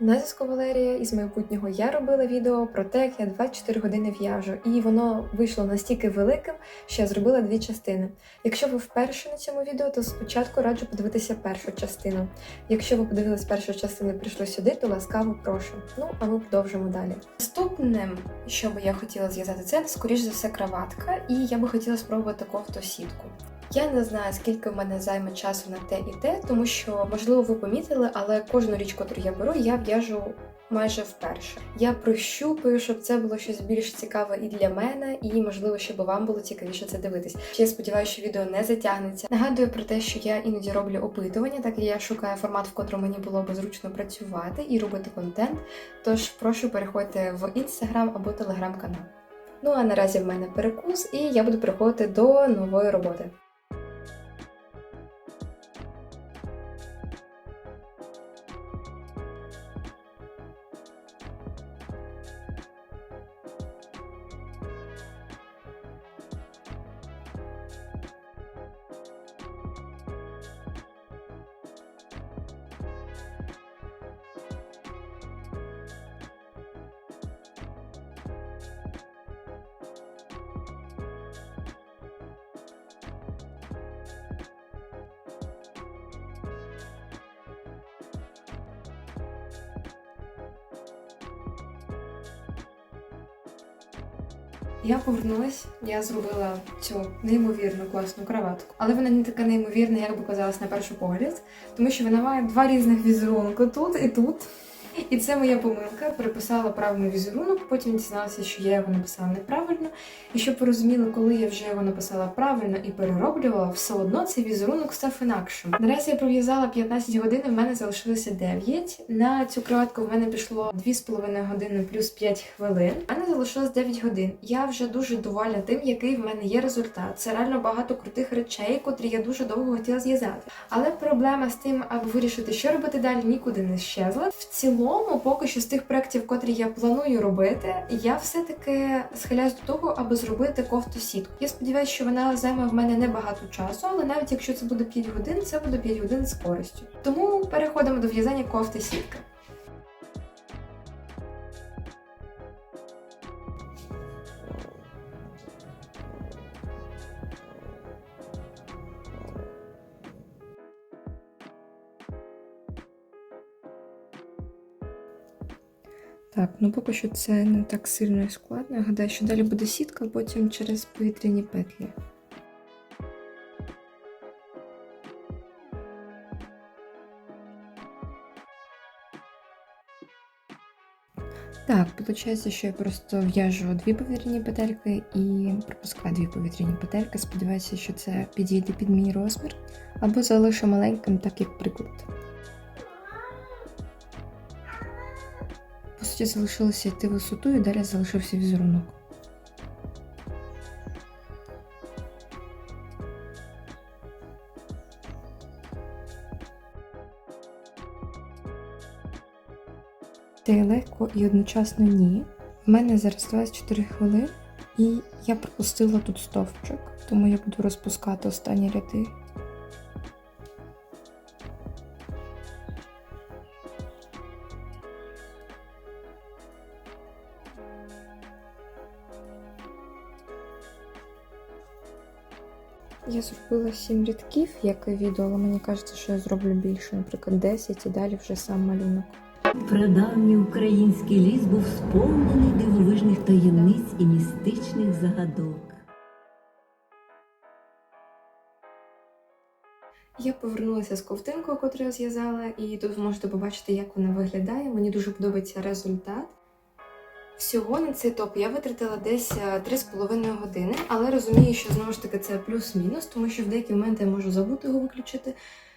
На зв'язку Валерія із майбутнього я робила відео про те, як я 24 години в'яжу, і воно вийшло настільки великим, що я зробила дві частини. Якщо ви вперше на цьому відео, то спочатку раджу подивитися першу частину. Якщо ви подивились першу частину і прийшли сюди, то ласкаво прошу. Ну а ми продовжимо далі. Наступним, що би я хотіла зв'язати, це скоріш за все краватка, і я би хотіла спробувати кофту сітку. Я не знаю, скільки в мене займе часу на те і те, тому що, можливо, ви помітили, але кожну річ, яку я беру, я в'яжу майже вперше. Я прощупую, щоб це було щось більш цікаве і для мене, і можливо, щоб вам було цікавіше це дивитись. Ще я сподіваюся, що відео не затягнеться. Нагадую про те, що я іноді роблю опитування, так і я шукаю формат, в котрому мені було би зручно працювати і робити контент. Тож прошу переходьте в інстаграм або телеграм-канал. Ну а наразі в мене перекус, і я буду переходити до нової роботи. Я повернулась, я зробила цю неймовірну класну краватку. Але вона не така неймовірна, як би казалось на перший погляд, тому що вона має два різних візерунки тут і тут. І це моя помилка. Переписала правильний візерунок, потім дізналася, що я його написала неправильно. І щоб ви розуміли, коли я вже його написала правильно і перероблювала, все одно цей візерунок став інакшим. Наразі я пров'язала 15 годин, і в мене залишилося 9. На цю кроватку в мене пішло 2,5 години плюс 5 хвилин. У мене залишилось 9 годин. Я вже дуже довольна тим, який в мене є результат. Це реально багато крутих речей, котрі я дуже довго хотіла зв'язати. Але проблема з тим, аби вирішити, що робити далі, нікуди не щезла. В цілому, поки що з тих проєктів, котрі я планую робити, я все-таки схиляюсь до того, аби зробити кофту сітку. Я сподіваюся, що вона займе в мене небагато часу, але навіть якщо це буде 5 годин, це буде 5 годин з користю. Тому переходимо до в'язання кофти сітки. Так, ну поки що це не так сильно і складно. Я гадаю, що далі буде сітка, потім через повітряні петлі. Так, виходить, що я просто в'яжу дві повітряні петельки і пропускаю дві повітряні петельки. Сподіваюся, що це підійде під мій розмір, або залишу маленьким, так як приклад. Суті, залишилося йти висоту і далі залишився візерунок. Це легко і одночасно ні. В мене зараз 24 хвилини, і я пропустила тут стовпчик, тому я буду розпускати останні ряди. Зробила 7 рядків, як і відео, але мені кажеться, що я зроблю більше, наприклад, 10 і далі вже сам малюнок. Прадавній український ліс був сповнений дивовижних таємниць і містичних загадок. Я повернулася з ковтинкою, яку я зв'язала, і тут ви можете побачити, як вона виглядає. Мені дуже подобається результат. Всього на цей топ я витратила десь е, 3,5 години, але розумію, що знову ж таки це плюс-мінус, тому що в деякі моменти я можу забути його виключити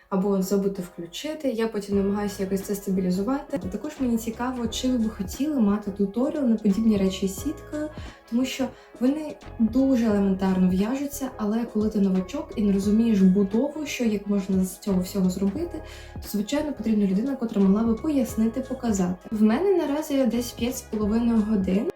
або забути включити. Я потім намагаюся якось це стабілізувати. Також мені цікаво, чи ви би хотіли мати туторіал на подібні речі з сіткою, тому що вони дуже елементарно в'яжуться, але коли ти новачок і не розумієш будову, що як можна з цього всього зробити, то звичайно потрібна людина, котра могла би пояснити, показати. В мене наразі десь 5,5 годин.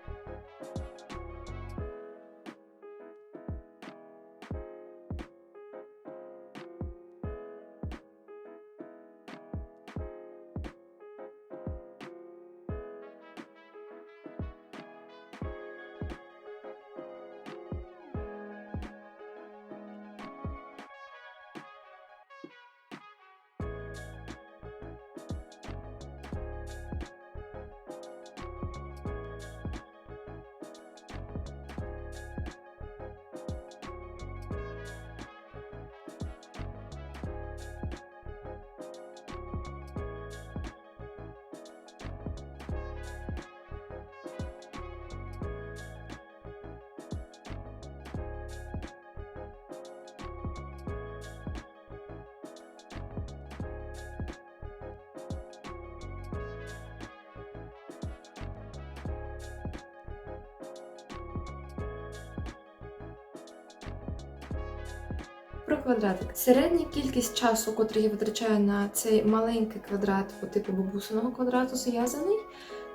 Про квадратик. Середня кількість часу, котрий я витрачаю на цей маленький квадрат по типу бабусиного квадрату зв'язаний,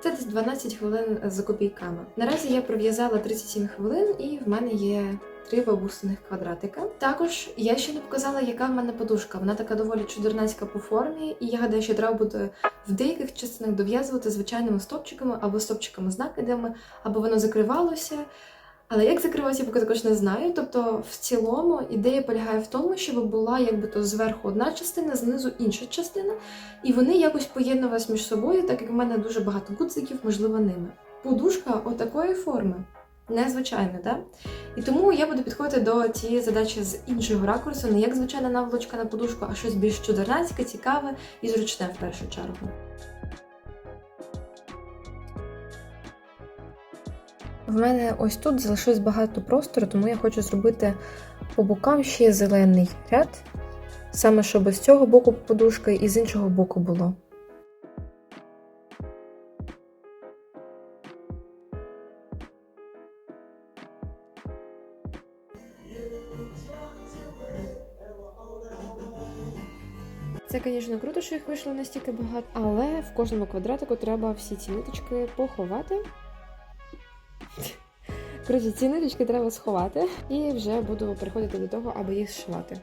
це десь 12 хвилин за копійками. Наразі я пров'язала 37 хвилин, і в мене є три бабусиних квадратика. Також я ще не показала, яка в мене подушка. Вона така доволі чудернацька по формі, і я гадаю, що треба буде в деяких частинах дов'язувати звичайними стопчиками або стопчиками з накидами, або воно закривалося. Але як закриватися, я поки також не знаю. Тобто, в цілому ідея полягає в тому, щоб була якби то зверху одна частина, знизу інша частина, і вони якось поєднувалися між собою, так як в мене дуже багато гудзиків, можливо, ними. Подушка отакої форми. Незвичайна, так? І тому я буду підходити до цієї задачі з іншого ракурсу, не як звичайна наволочка на подушку, а щось більш чудернацьке, цікаве і зручне в першу чергу. В мене ось тут залишилось багато простору, тому я хочу зробити по бокам ще зелений ряд, саме щоб з цього боку подушки і з іншого боку було. Це, звісно, круто, що їх вийшло настільки багато, але в кожному квадратику треба всі ці ниточки поховати. Коротше, ці ниточки треба сховати, і вже буду приходити до того, аби їх зшивати.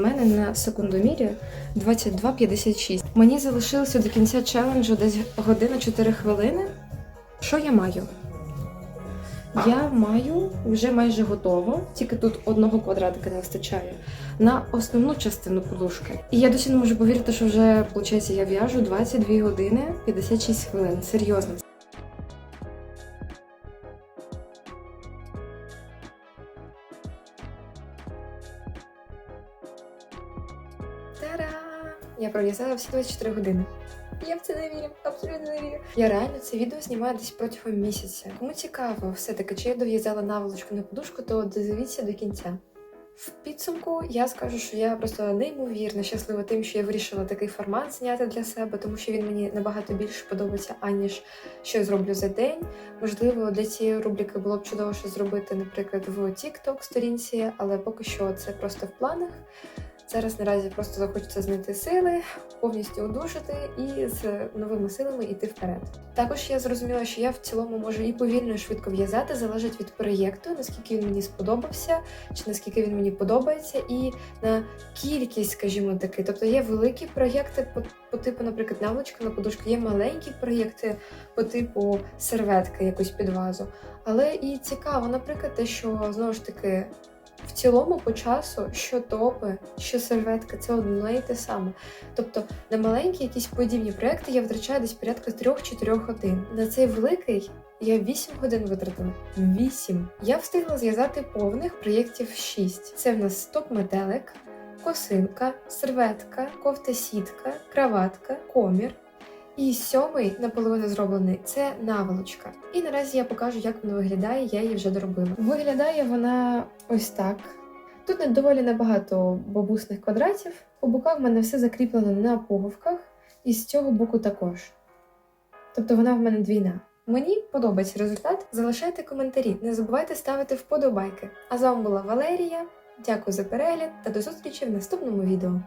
Мене на секундомірі 22.56. Мені залишилося до кінця челенджу десь година 4 хвилини. Що я маю? Я маю вже майже готово, тільки тут одного квадратика не вистачає на основну частину подушки. І я досі не можу повірити, що вже виходить, я в'яжу 22 години 56 хвилин. Серйозно. Я всі 24 години. Я в це не вірю, абсолютно не вірю. Я реально це відео знімаю десь протягом місяця. Кому цікаво, все-таки, чи я дов'язала наволочку на подушку, то дивіться до кінця. В підсумку я скажу, що я просто неймовірно щаслива тим, що я вирішила такий формат зняти для себе, тому що він мені набагато більше подобається, аніж що я зроблю за день. Можливо, для цієї рубрики було б чудово що зробити, наприклад, в TikTok сторінці, але поки що це просто в планах. Зараз наразі просто захочеться знайти сили, повністю одужати і з новими силами йти вперед. Також я зрозуміла, що я в цілому можу і повільно, і швидко в'язати, залежить від проєкту, наскільки він мені сподобався, чи наскільки він мені подобається, і на кількість, скажімо таки. Тобто є великі проєкти по, по типу, наприклад, наволочка на подушку, є маленькі проєкти по типу серветки, якусь під вазу. Але і цікаво, наприклад, те, що знову ж таки. В цілому по часу, що топи, що серветки, це одне і те саме. Тобто на маленькі якісь подібні проекти я витрачаю десь порядка 3-4 годин. На цей великий я 8 годин витратила. 8. Я встигла зв'язати повних проєктів 6. Це в нас топ-метелик, косинка, серветка, кофта-сітка, краватка, комір. І сьомий наполовину зроблений це наволочка. І наразі я покажу, як вона виглядає, я її вже доробила. Виглядає вона ось так. Тут не доволі небагато бабусних квадратів. По боках в мене все закріплено на пуговках, і з цього боку також. Тобто вона в мене двійна. Мені подобається результат. Залишайте коментарі, не забувайте ставити вподобайки. А з вами була Валерія. Дякую за перегляд та до зустрічі в наступному відео.